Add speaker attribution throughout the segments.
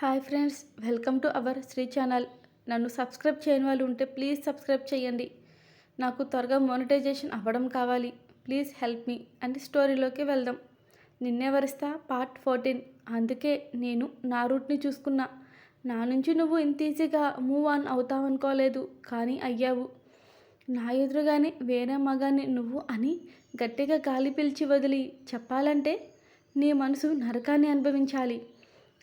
Speaker 1: Hi friends welcome to our Sri channel. నన్ను subscribe చేయని వాళ్ళు ఉంటే ప్లీజ్ సబ్స్క్రైబ్ చేయండి. నాకు త్వరగా మోనిటైజేషన్ అవ్వడం కావాలి. ప్లీజ్ హెల్ప్ మీ అండ్ స్టోరీలోకి వెళ్దాం. నిన్నే వరిస్తా పార్ట్ ఫోర్టీన్. అందుకే నేను నా రూట్ని చూసుకున్నా. నా నుంచి నువ్వు ఇంత ఈజీగా మూవ్ ఆన్ అవుతావు అనుకోలేదు కానీ అయ్యావు. నా ఎదురుగానే వేరే మగాన్ని నువ్వు అని గట్టిగా గాలి పిలిచి వదిలి చెప్పాలంటే నీ మనసు నరకాన్ని అనుభవించాలి.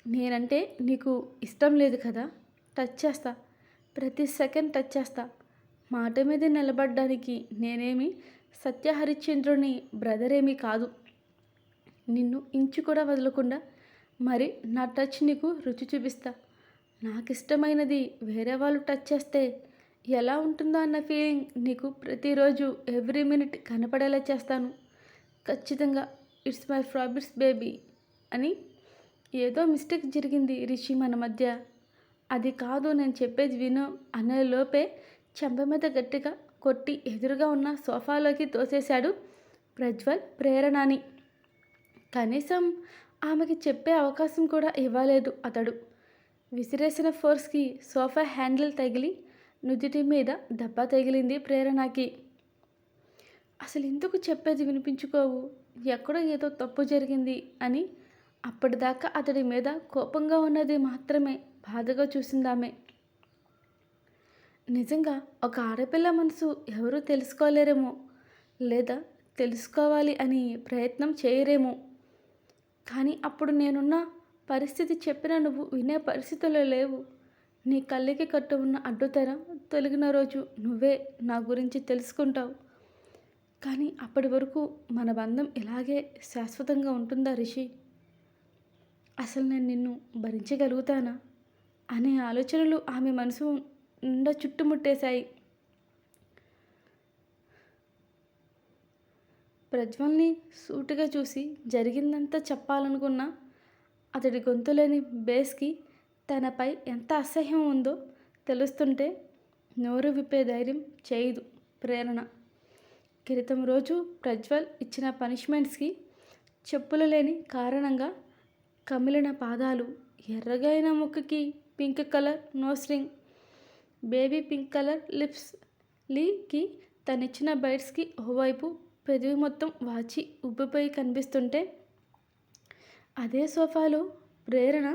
Speaker 1: నేనంటే నీకు ఇష్టం లేదు కదా? టచ్ చేస్తా. ప్రతి సెకండ్ టచ్ చేస్తా. మాట మీద నిలబడ్డానికి నేనేమి సత్య హరిశ్చంద్రుని బ్రదర్ ఏమీ కాదు. నిన్ను ఇంచు కూడా వదలకుండా మరి నా టచ్ నీకు రుచి చూపిస్తా. నాకు ఇష్టమైనది వేరే వాళ్ళు టచ్ చేస్తే ఎలా ఉంటుందో అన్న ఫీలింగ్ నీకు ప్రతిరోజు ఎవ్రీ మినిట్ కనపడేలా చేస్తాను. ఖచ్చితంగా ఇట్స్ మై ఫ్రాబిట్స్ బేబీ అని ఏదో మిస్టేక్ జరిగింది రిషి మన మధ్య. అది కాదు నేను చెప్పేది విను అనే లోపే చెంప మీద గట్టిగా కొట్టి ఎదురుగా ఉన్న సోఫాలోకి తోసేశాడు ప్రజ్వల్ ప్రేరణని. కనీసం ఆమెకి చెప్పే అవకాశం కూడా ఇవ్వలేదు అతడు. విసిరేసిన ఫోర్స్కి సోఫా హ్యాండిల్ తగిలి నుదుటి మీద దెబ్బ తగిలింది ప్రేరణకి. అసలు ఎందుకు చెప్పేది వినిపించుకోవు? ఎక్కడో ఏదో తప్పు జరిగింది అని అప్పటిదాకా అతడి మీద కోపంగా ఉన్నది మాత్రమే బాధగా చూసిందామె. నిజంగా ఒక ఆడపిల్ల మనసు ఎవరూ తెలుసుకోలేరేమో లేదా తెలుసుకోవాలి అని ప్రయత్నం చేయరేమో. కానీ అప్పుడు నేనున్న పరిస్థితి చెప్పిన నువ్వు వినే పరిస్థితుల్లో లేవు. నీ కళ్ళకి కట్టు ఉన్న అడ్డుతెర తొలగిన రోజు నువ్వే నా గురించి తెలుసుకుంటావు. కానీ అప్పటి వరకు మన బంధం ఇలాగే శాశ్వతంగా ఉంటుందా రిషి? అసలు నేను నిన్ను భరించగలుగుతానా? అనే ఆలోచనలు ఆమె మనసు నిండా చుట్టుముట్టేశాయి. ప్రజ్వల్ని సూటిగా చూసి జరిగిందంతా చెప్పాలనుకున్న అతడి గొంతులేని బేస్కి తనపై ఎంత అసహ్యం ఉందో తెలుస్తుంటే నోరు విప్పే ధైర్యం చేయదు ప్రేరణ. క్రితం రోజు ప్రజ్వల్ ఇచ్చిన పనిష్మెంట్స్కి చెప్పులు లేని కారణంగా కమిలిన పాదాలు ఎర్రగైన ముక్కకి pink colour nose ring baby pink colour lips లీకి తనిచ్చిన బైట్స్కి ఓవైపు పెదవి మొత్తం వాచి ఉబ్బిపోయి కనిపిస్తుంటే అదే సోఫాలో ప్రేరణ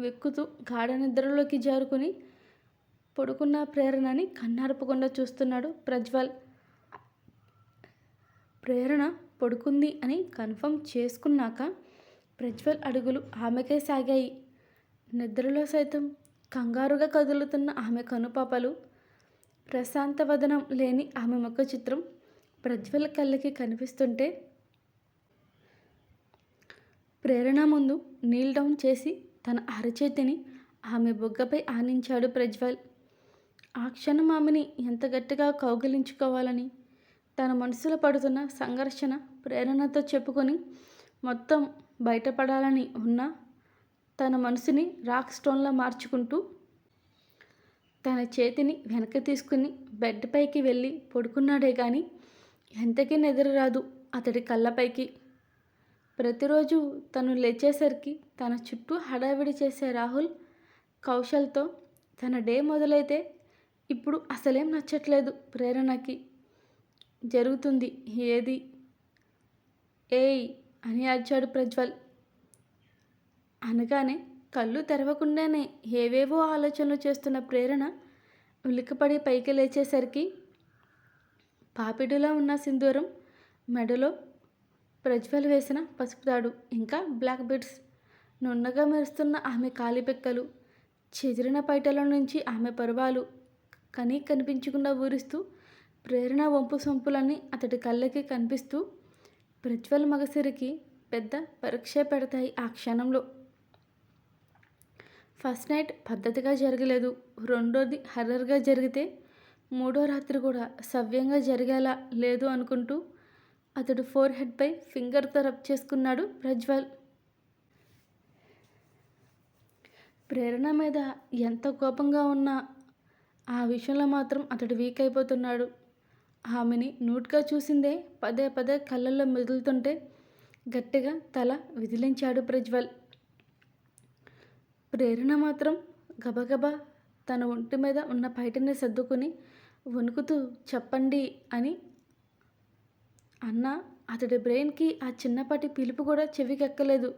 Speaker 1: వెక్కుతూ గాఢ నిద్రలోకి జారుకుని పడుకున్న ప్రేరణని కన్నార్పకుండా చూస్తున్నాడు ప్రజ్వల్. ప్రేరణ పడుకుంది అని కన్ఫర్మ్ చేసుకున్నాక ప్రజ్వల్ అడుగులు ఆమెకే సాగాయి. నిద్రలో సైతం కంగారుగా కదులుతున్న ఆమె కనుపాపలు ప్రశాంతవదనం లేని ఆమె ముఖ చిత్రం ప్రజ్వల్ కళ్ళకి కనిపిస్తుంటే ప్రేరణ ముందు నీల్ డౌన్ చేసి తన అరచేతిని ఆమె బొగ్గపై ఆనించాడు ప్రజ్వల్ ఆ క్షణం ఆమెని ఎంత గట్టిగా కౌగిలించుకోవాలని తన మనసులో పడుతున్న సంఘర్షణ ప్రేరణతో చెప్పుకొని మొత్తం బయటపడాలని ఉన్న తన మనసుని రాక్ స్టోన్లా మార్చుకుంటూ తన చేతిని వెనక తీసుకుని బెడ్ పైకి వెళ్ళి పడుకున్నాడే కానీ ఎంతకీ నిద్ర రాదు అతడి కళ్ళపైకి. ప్రతిరోజు తను లేచేసరికి తన చుట్టూ హడావిడి చేసే రాహుల్ కౌశల్తో తన డే మొదలైతే ఇప్పుడు అసలేం నచ్చట్లేదు ప్రేరణకి. జరుగుతుంది ఏది? ఏయ్ అని అరిచాడు ప్రజ్వల్. అనగానే కళ్ళు తెరవకుండానే ఏవేవో ఆలోచనలు చేస్తున్న ప్రేరణ ఉలికపడి పైకి లేచేసరికి పాపిడిలో ఉన్న సింధూరం మెడలో ప్రజ్వల్ వేసిన పసుపు తాడు ఇంకా బ్లాక్ బెడ్స్ నున్నగా మెరుస్తున్న ఆమె కాలిపెక్కలు చెదిరిన పైటల నుంచి ఆమె పరువాలు కనీ కనిపించకుండా ఊరిస్తూ ప్రేరణ వంపు సొంపులన్నీ అతడి కళ్ళకి కనిపిస్తూ ప్రజ్వల్ మగసిరికి పెద్ద పరీక్ష పెడతాయి ఆ క్షణంలో. ఫస్ట్ నైట్ పద్ధతిగా జరగలేదు. రెండోది హర్రర్గా జరిగితే మూడో రాత్రి కూడా సవ్యంగా జరిగేలా లేదు అనుకుంటూ అతడు ఫోర్ హెడ్పై ఫింగర్తో రబ్ చేసుకున్నాడు ప్రజ్వల్. ప్రేరణ మీద ఎంత కోపంగా ఉన్నా ఆ విషయంలో మాత్రం అతడు వీక్ అయిపోతున్నాడు. ఆమెని నూట్గా చూసిందే పదే పదే కళ్ళల్లో మెదులుతుంటే గట్టిగా తల విదిలించాడు ప్రజ్వల్. ప్రేరణ మాత్రం గబగబా తన ఒంటి మీద ఉన్న పైటని సర్దుకుని వణుకుతూ చెప్పండి అని అన్న అతడి బ్రెయిన్కి ఆ చిన్నపాటి పిలుపు కూడా చెవికెక్కలేదు.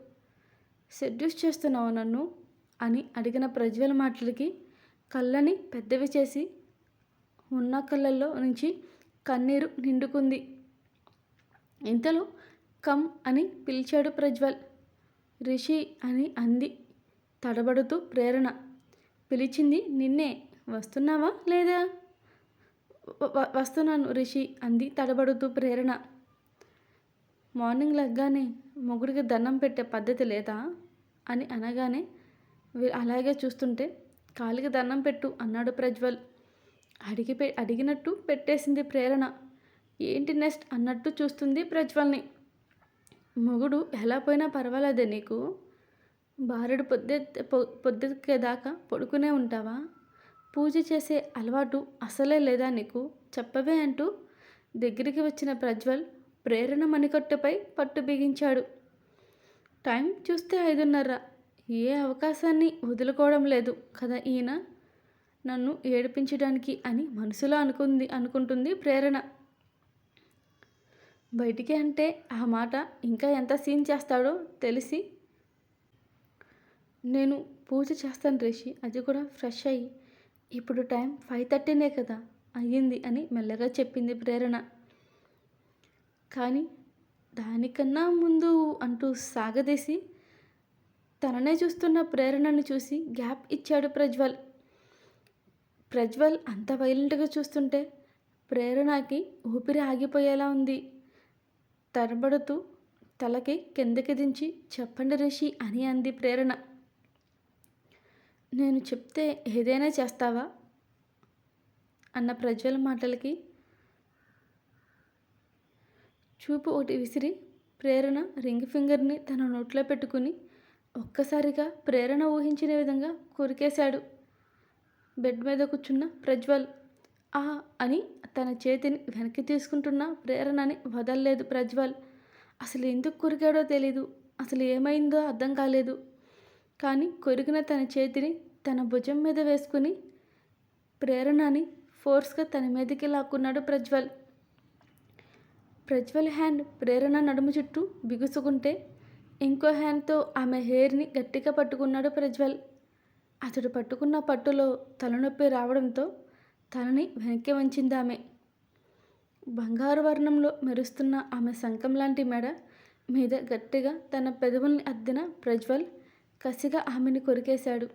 Speaker 1: సెడ్యూస్ చేస్తున్నావు నన్ను? అని అడిగిన ప్రజ్వల మాటలకి కళ్ళని పెద్దవి చేసి ఉన్న కళ్ళల్లో నుంచి కన్నీరు నిండుకుంది. ఇంతలో కమ్ అని పిలిచాడు ప్రజ్వల్. రిషి అని అంది. తడబడుతూ ప్రేరణ. పిలిచింది నిన్నే. వస్తున్నావా లేదా? వస్తున్నాను రిషి అంది తడబడుతూ ప్రేరణ. మార్నింగ్ లెగ్గానే మొగుడికి దండం పెట్టే పద్ధతి లేదా? అని అనగానే వీ- అలాగే చూస్తుంటే కాలికి దండం పెట్టు అన్నాడు ప్రజ్వల్. అడిగి పె అడిగినట్టు పెట్టేసింది ప్రేరణ. ఏంటి నెక్స్ట్ అన్నట్టు చూస్తుంది ప్రజ్వల్ని. మొగుడు ఎలా పోయినా పర్వాలేదే నీకు? బారెడు పొద్దు పొద్దుకేదాకా పడుకునే ఉంటావా? పూజ చేసే అలవాటు అసలే లేదా నీకు? చెప్పవే అంటూ దగ్గరికి వచ్చిన ప్రజ్వల్ ప్రేరణ మణికట్టుపై పట్టు బిగించాడు. టైం చూస్తే ఐదున్నర. ఏ అవకాశాన్ని వదులుకోవడం లేదు కదా ఈయన? నన్ను ఏడిపించడానికి అని మనసులో అనుకుంది అనుకుంటుంది ప్రేరణ. బయటికి అంటే ఆ మాట ఇంకా ఎంత సీన్ చేస్తాడో తెలిసి నేను పూజ చేస్తాను రిషి అది కూడా ఫ్రెష్ అయ్యి. ఇప్పుడు టైం ఫైవ్ థర్టీనే కదా అయ్యింది అని మెల్లగా చెప్పింది ప్రేరణ. కానీ దానికన్నా ముందు అంటూ సాగదీసి తననే చూస్తున్న ప్రేరణను చూసి గ్యాప్ ఇచ్చాడు ప్రజ్వల్. ప్రజ్వల్ అంత వైలెంట్గా చూస్తుంటే ప్రేరణకి ఊపిరి ఆగిపోయేలా ఉంది. తడబడుతూ తలకి కిందకి దించి చెప్పండి రిషి అని అంది ప్రేరణ. నేను చెప్తే ఏదైనా చేస్తావా? అన్న ప్రజ్వల మాటలకి చూపు ఒకటి విసిరి ప్రేరణ రింగ్ ఫింగర్ని తన నోట్లో పెట్టుకుని ఒక్కసారిగా ప్రేరణ ఊహించిన విధంగా కొరికేశాడు. బెడ్ మీద కూర్చున్న ప్రజ్వల్ ఆ అని తన చేతిని వెనక్కి తీసుకుంటున్న ప్రేరణని వదలలేదు ప్రజ్వల్. అసలు ఎందుకు కొరికాడో తెలీదు. అసలు ఏమైందో అర్థం కాలేదు. కానీ కొరికిన తన చేతిని తన భుజం మీద వేసుకుని ప్రేరణని ఫోర్స్గా తన మీదకి లాక్కున్నాడు ప్రజ్వల్. ప్రజ్వల్ హ్యాండ్ ప్రేరణ నడుము చుట్టూ బిగుసుకుంటే ఇంకో హ్యాండ్తో ఆమె హెయిర్ని గట్టిగా పట్టుకున్నాడు ప్రజ్వల్. అతడు పట్టుకున్న పట్టులో తలనొప్పి రావడంతో తలని వెనక్కి వంచింది ఆమె బంగారు వర్ణంలో మెరుస్తున్న ఆమె శంఖం లాంటి మెడ మీద గట్టిగా తన పెదవుల్ని అద్దిన ప్రజ్వల్ కసిగా ఆమెని కొరికేశాడు.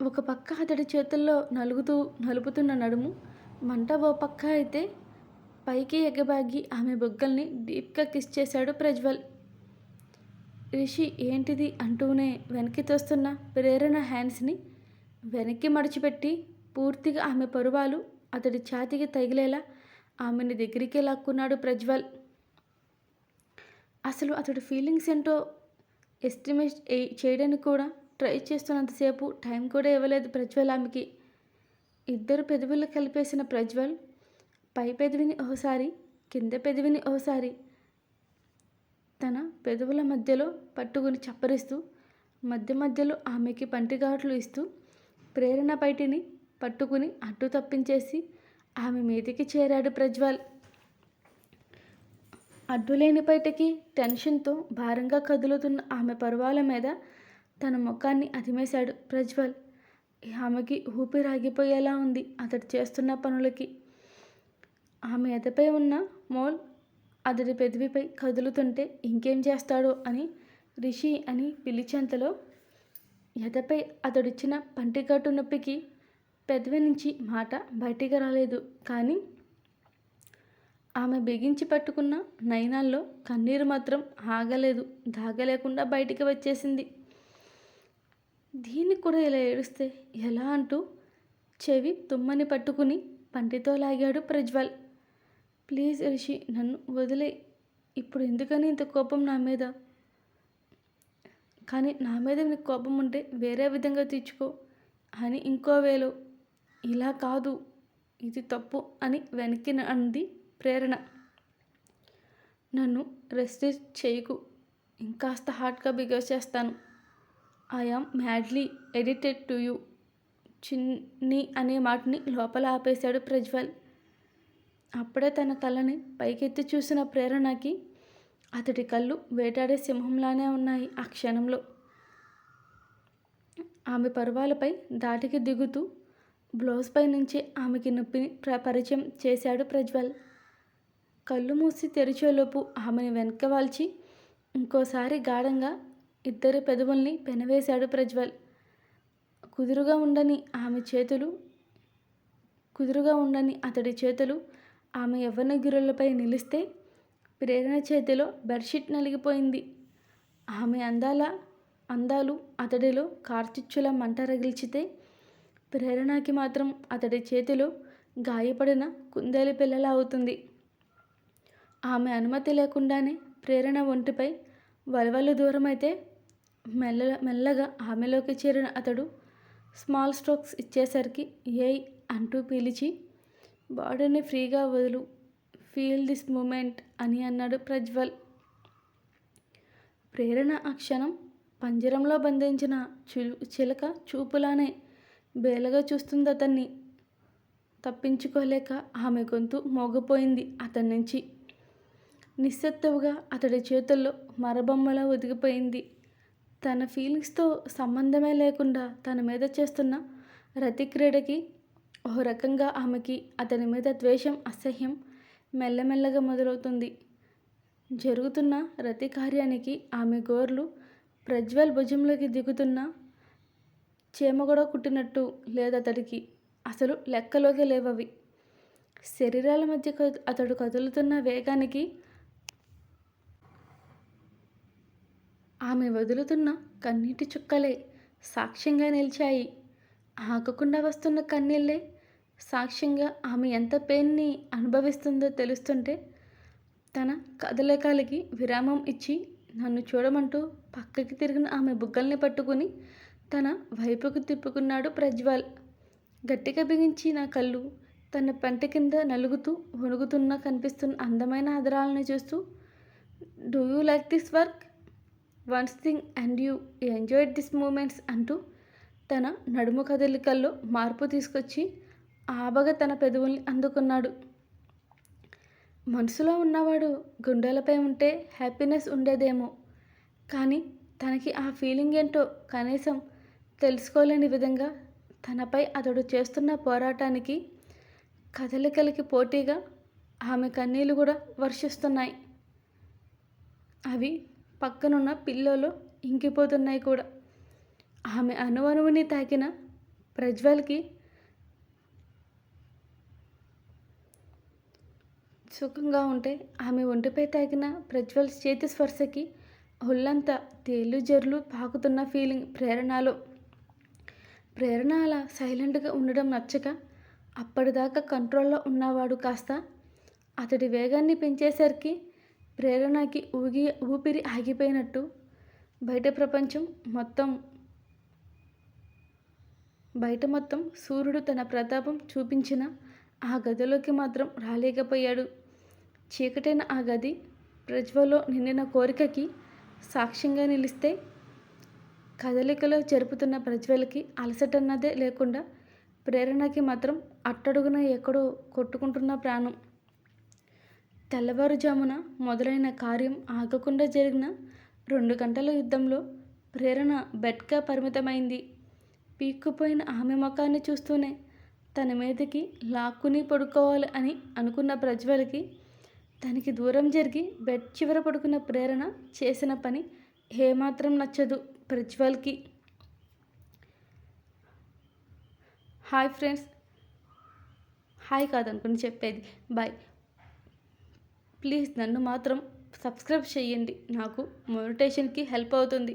Speaker 1: ఒక పక్క అతడి చేతుల్లో నలుగుతూ నలుపుతున్న నడుము మంట ఓ పక్క అయితే పైకి ఎగబాగి ఆమె బొగ్గల్ని డీప్గా కిస్ చేశాడు ప్రజ్వల్. రిషి ఏంటిది అంటూనే వెనక్కి తోస్తున్న ప్రేరణ హ్యాండ్స్ని వెనక్కి మడిచిపెట్టి పూర్తిగా ఆమె పరువాలు అతడి ఛాతీకి తగిలేలా ఆమెని దగ్గరికి లాక్కున్నాడు ప్రజ్వల్. అసలు అతడి ఫీలింగ్స్ ఏంటో ఎస్టిమేట్ చేయడానికి కూడా ట్రై చేస్తున్నంతసేపు టైం కూడా ఇవ్వలేదు ప్రజ్వల్ ఆమెకి. ఇద్దరు పెదవులు కలిపేసిన ప్రజ్వల్ పై పెదవిని ఓసారి కింద పెదవిని ఓసారి తన పెదవుల మధ్యలో పట్టుకుని చప్పరిస్తూ మధ్య మధ్యలో ఆమెకి పంటిఘాట్లు ఇస్తూ ప్రేరణ బయటిని పట్టుకుని అడ్డు తప్పించేసి ఆమె మీదికి చేరాడు ప్రజ్వల్. అడ్డులేని బయటకి టెన్షన్తో భారంగా కదులుతున్న ఆమె పరువాల మీద తన ముఖాన్ని అదిమేశాడు ప్రజ్వల్. ఆమెకి ఊపిరాగిపోయేలా ఉంది అతడు చేస్తున్న పనులకి. ఆమె ఎదపై ఉన్న మోల్ అతడి పెదవిపై కదులుతుంటే ఇంకేం చేస్తాడో అని రిషి అని పిలిచేంతలో ఎదపై అతడిచ్చిన పంటిగట్టు నొప్పికి పెదవి నుంచి మాట బయటికి రాలేదు. కానీ ఆమె బిగించి పట్టుకున్న నయనాల్లో కన్నీరు మాత్రం ఆగలేదు. దాగలేకుండా బయటికి వచ్చేసింది. దీన్ని కూడా ఇలా ఏడుస్తే ఎలా అంటూ చెవి తుమ్మని పట్టుకుని పంటితో లాగాడు ప్రజ్వల్. ప్లీజ్ రిషి నన్ను వదిలే. ఇప్పుడు ఎందుకని ఇంత కోపం నా మీద? కానీ నా మీద నీకు కోపం ఉంటే వేరే విధంగా తీర్చుకో అని ఇంకో వేలో. ఇలా కాదు ఇది తప్పు అని వెనక్కి అంది ప్రేరణ. నన్ను రెస్ట్ చేయకు ఇంకాస్త హార్ట్గా బిగేవ్ చేస్తాను. ఐ మ్యాడ్లీ ఎడిటెడ్ టు యూ చిన్ని అనే మాటని లోపల ఆపేశాడు ప్రజ్వల్. అప్పుడే తన కళ్ళని పైకెత్తి చూసిన ప్రేరణకి అతడి కళ్ళు వేటాడే సింహంలానే ఉన్నాయి ఆ క్షణంలో. ఆమె పర్వాలపై దాటికి దిగుతూ బ్లౌజ్పై నుంచి ఆమెకి నొప్పిని ప్ర పరిచయం చేశాడు ప్రజ్వల్. కళ్ళు మూసి తెరిచేలోపు ఆమెని వెనక వాల్చి ఇంకోసారి గాఢంగా ఇద్దరి పెదవుల్ని పెనవేశాడు ప్రజ్వల్. కుదురుగా ఉండని ఆమె చేతులు కుదురుగా ఉండని అతడి చేతులు ఆమె యవ్వనగిరులపై నిలిస్తే ప్రేరణ చేతిలో బెడ్షీట్ నలిగిపోయింది. ఆమె అందాల అందాలు అతడిలో కార్చిచ్చుల మంట రగిల్చితే ప్రేరణకి మాత్రం అతడి చేతిలో గాయపడిన కుందేలి పిల్లల అవుతుంది. ఆమె అనుమతి లేకుండానే ప్రేరణ ఒంటిపై వలవలు దూరమైతే మెల్ల మెల్లగా ఆమెలోకి చేరిన అతడు స్మాల్ స్ట్రోక్స్ ఇచ్చేసరికి ఏయ్ అంటూ పిలిచి బాడీని ఫ్రీగా వదులు. ఫీల్ దిస్ మూమెంట్ అని అన్నాడు ప్రజ్వల్. ప్రేరణ ఆ క్షణం పంజరంలో బంధించిన చు చిలక చూపులానే బేలగా చూస్తుంది అతన్ని. తప్పించుకోలేక ఆమె గొంతు మోగపోయింది అతని నుంచి. నిస్సత్తువుగా అతడి చేతుల్లో మరబొమ్మలా ఒదిగిపోయింది. తన ఫీలింగ్స్తో సంబంధమే లేకుండా తన మీద చేస్తున్న రతిక్రీడకి ఓ రకంగా ఆమెకి అతని మీద ద్వేషం అసహ్యం మెల్లమెల్లగా మొదలవుతుంది. జరుగుతున్న రతి కార్యానికి ఆమె గోర్లు ప్రజ్వల్ భుజంలోకి దిగుతున్న చేమగొడ కుట్టినట్టు లేదతడికి అసలు లెక్కలోకి లేవవి. శరీరాల మధ్య అతడు కదులుతున్న వేగానికి ఆమె వదులుతున్న కన్నీటి చుక్కలే సాక్ష్యంగా నిలిచాయి. ఆగకుండా వస్తున్న కన్నీళ్ళే సాక్ష్యంగా ఆమె ఎంత పెయిన్ని అనుభవిస్తుందో తెలుస్తుంటే తన కదలికలకి విరామం ఇచ్చి నన్ను చూడమంటూ పక్కకి తిరిగిన ఆమె బుగ్గల్ని పట్టుకుని తన వైపుకు తిప్పుకున్నాడు ప్రజ్వల్. గట్టిగా బిగించి నా కళ్ళు తన పంట కింద నలుగుతూ వణుగుతున్న కనిపిస్తున్న అందమైన ఆధారాలను చూస్తూ do you like this work once thing and you enjoy this moments అంటూ తన నడుము కదలికల్లో మార్పు తీసుకొచ్చి ఆబగా తన పెదవుల్ని అందుకున్నాడు. మనసులో ఉన్నవాడు గుండెలపై ఉంటే హ్యాపీనెస్ ఉండేదేమో. కానీ తనకి ఆ ఫీలింగ్ ఏంటో కనీసం తెలుసుకోలేని విధంగా తనపై అతడు చేస్తున్న పోరాటానికి కదలికలకి పోటీగా ఆమె కన్నీళ్ళు కూడా వర్షిస్తున్నాయి. అవి పక్కనున్న పిల్లలో ఇంకిపోతున్నాయి కూడా. ఆమె అణువణువుని తాకిన ప్రజ్వల్కి సుఖంగా ఉంటే ఆమె ఒంటిపై తాకిన ప్రజ్వల్ చేతి స్పర్శకి ఒళ్ళంతా తేలు జర్లు పాకుతున్న ఫీలింగ్ ప్రేరణలో. ప్రేరణ అలా సైలెంట్గా ఉండడం నచ్చక అప్పటిదాకా కంట్రోల్లో ఉన్నవాడు కాస్త అతడి వేగాన్ని పెంచేసరికి ప్రేరణకి ఊగి ఊపిరి ఆగిపోయినట్టు బయట ప్రపంచం మొత్తం బయట మొత్తం సూర్యుడు తన ప్రతాపం చూపించిన ఆ గదిలోకి మాత్రం రాలేకపోయాడు. చీకటైన ఆ గది ప్రజ్వలో నిండిన కోరికకి సాక్ష్యంగా నిలిస్తే కదలికలో జరుపుతున్న ప్రజ్వలకి అలసటన్నదే లేకుండా ప్రేరణకి మాత్రం అట్టడుగున ఎక్కడో కొట్టుకుంటున్న ప్రాణం. తెల్లవారుజామున మొదలైన కార్యం ఆగకుండా జరిగిన రెండు గంటల యుద్ధంలో ప్రేరణ బెడ్గా పరిమితమైంది. పీక్కుపోయిన ఆమె ముఖాన్ని చూస్తూనే తన మీదకి లాక్కుని పడుకోవాలి అని అనుకున్న ప్రజ్వలకి తనకి దూరం జరిగి బెడ్ చివర పడుకున్న ప్రేరణ చేసిన పని ఏమాత్రం నచ్చదు ప్రజ్వల్కి. Hi friends. హాయ్ కాదనుకుని చెప్పేది. బాయ్ ప్లీజ్ నన్ను మాత్రం సబ్స్క్రైబ్ చేయండి నాకు మోటివేషన్కి హెల్ప్ అవుతుంది.